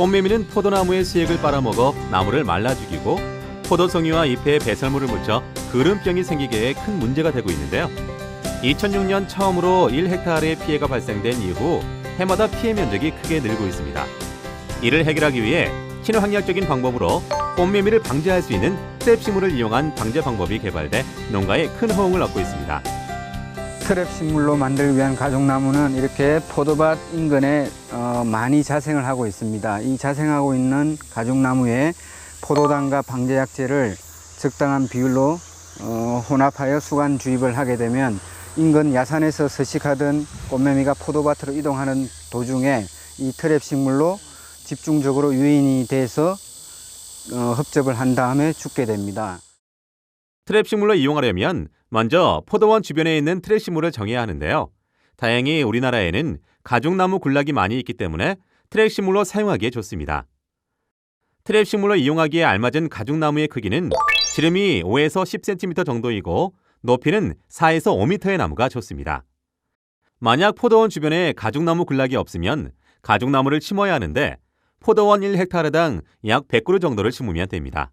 꽃매미는 포도나무의 수액을 빨아먹어 나무를 말라 죽이고 포도송이와 잎에 배설물을 묻혀 그름병이 생기게 큰 문제가 되고 있는데요. 2006년 처음으로 1헥타르의 피해가 발생된 이후 해마다 피해 면적이 크게 늘고 있습니다. 이를 해결하기 위해 친환경적인 방법으로 꽃매미를 방지할 수 있는 스텝시물을 이용한 방제 방법이 개발돼 농가에 큰 호응을 얻고 있습니다. 트랩 식물로 만들기 위한 가족나무는 이렇게 포도밭 인근에 어, 많이 자생을 하고 있습니다. 이 자생하고 있는 가족나무에 포도당과 방제약제를 적당한 비율로 어, 혼합하여 수간 주입을 하게 되면 인근 야산에서 서식하던 꽃매미가 포도밭으로 이동하는 도중에 이 트랩 식물로 집중적으로 유인이 돼서 어, 흡접을 한 다음에 죽게 됩니다. 트랩식물로 이용하려면 먼저 포도원 주변에 있는 트랩식물을 정해야 하는데요. 다행히 우리나라에는 가죽나무 군락이 많이 있기 때문에 트랩식물로 사용하기에 좋습니다. 트랩식물로 이용하기에 알맞은 가죽나무의 크기는 지름이 5에서 10cm 정도이고 높이는 4에서 5m의 나무가 좋습니다. 만약 포도원 주변에 가죽나무 군락이 없으면 가죽나무를 심어야 하는데 포도원 1헥타르당 약 100그루 정도를 심으면 됩니다.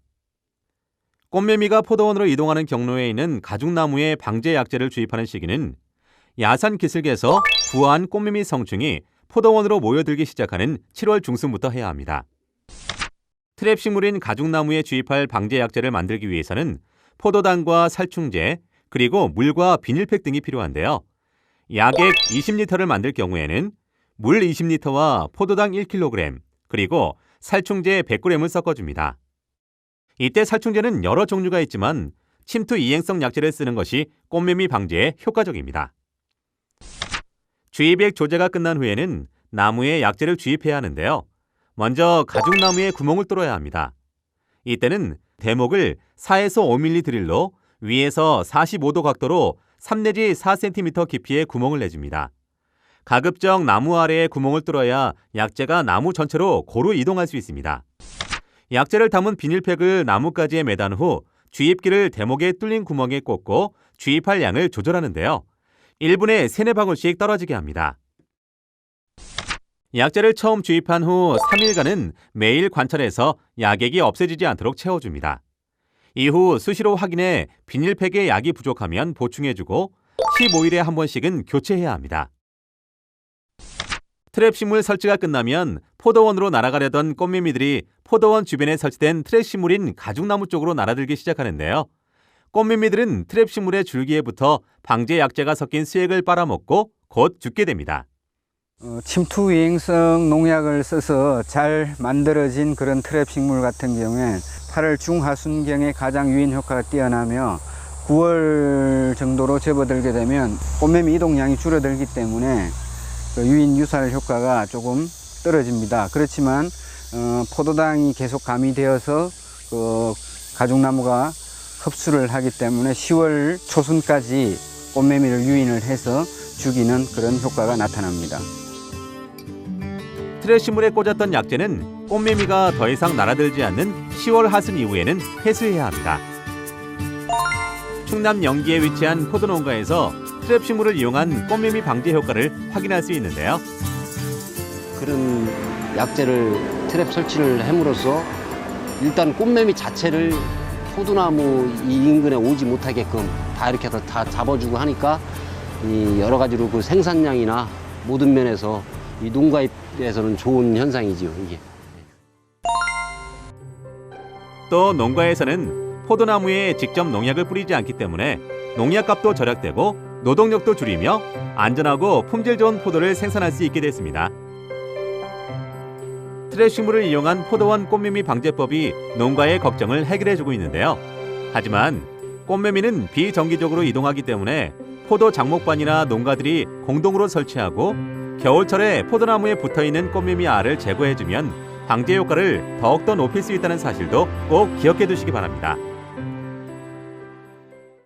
꽃매미가 포도원으로 이동하는 경로에 있는 가죽나무에 방제 약제를 주입하는 시기는 야산 기슭에서 부화한 꽃매미 성충이 포도원으로 모여들기 시작하는 7월 중순부터 해야 합니다. 트랩 식물인 가죽나무에 주입할 방제 약제를 만들기 위해서는 포도당과 살충제, 그리고 물과 비닐팩 등이 필요한데요. 약액 20리터를 만들 경우에는 물 20리터와 포도당 1kg, 그리고 살충제 100g을 섞어줍니다. 이때 살충제는 여러 종류가 있지만 침투 이행성 약제를 쓰는 것이 꽃매미 방제에 효과적입니다. 주입액 조제가 끝난 후에는 나무에 약제를 주입해야 하는데요. 먼저 가죽나무에 구멍을 뚫어야 합니다. 이때는 대목을 4에서 5mm 드릴로 위에서 45도 각도로 3 내지 4cm 깊이의 구멍을 내줍니다. 가급적 나무 아래에 구멍을 뚫어야 약재가 나무 전체로 고루 이동할 수 있습니다. 약재를 담은 비닐팩을 나무가지에 매단 후 주입기를 대목에 뚫린 구멍에 꽂고 주입할 양을 조절하는데요. 1분에 3, 4방울씩 떨어지게 합니다. 약재를 처음 주입한 후 3일간은 매일 관찰해서 약액이 없어지지 않도록 채워줍니다. 이후 수시로 확인해 비닐팩에 약이 부족하면 보충해주고 15일에 한 번씩은 교체해야 합니다. 트랩 식물 설치가 끝나면 포도원으로 날아가려던 꽃매미들이 포도원 주변에 설치된 트랩 식물인 가죽나무 쪽으로 날아들기 시작하는데요. 꽃매미들은 트랩 식물의 줄기에 붙어 방제 약재가 섞인 수액을 빨아먹고 곧 죽게 됩니다. 어, 침투 유행성 농약을 써서 잘 만들어진 그런 트랩 식물 같은 경우에 8월 중하순경에 가장 유인 효과가 뛰어나며 9월 정도로 접어들게 되면 꽃매미 이동량이 줄어들기 때문에 그 유인 유살 효과가 조금 떨어집니다. 그렇지만 어, 포도당이 계속 가미되어서 그 가죽나무가 흡수를 하기 때문에 10월 초순까지 꽃매미를 유인을 해서 죽이는 그런 효과가 나타납니다. 트레시물에 꽂았던 약재는 꽃매미가 더 이상 날아들지 않는 10월 하순 이후에는 회수해야 합니다. 충남 영기에 위치한 포도농가에서 트랩 식물을 이용한 꽃매미 방제 효과를 확인할 수 있는데요. 그런 약재를 트랩 설치를 함으로써 일단 꽃매미 자체를 포도나무 이 인근에 오지 못하게끔 다 이렇게 다, 다 잡아주고 하니까 이 여러 가지로 그 생산량이나 모든 면에서 이 농가에서는 좋은 현상이지요 이게. 또 농가에서는 포도나무에 직접 농약을 뿌리지 않기 때문에 농약값도 절약되고 노동력도 줄이며 안전하고 품질 좋은 포도를 생산할 수 있게 됐습니다. 트레식물을 이용한 포도원 꽃매미 방제법이 농가의 걱정을 해결해주고 있는데요. 하지만 꽃매미는 비정기적으로 이동하기 때문에 포도 장목반이나 농가들이 공동으로 설치하고 겨울철에 포도나무에 붙어있는 꽃매미 알을 제거해주면 방제 효과를 더욱더 높일 수 있다는 사실도 꼭 기억해 두시기 바랍니다.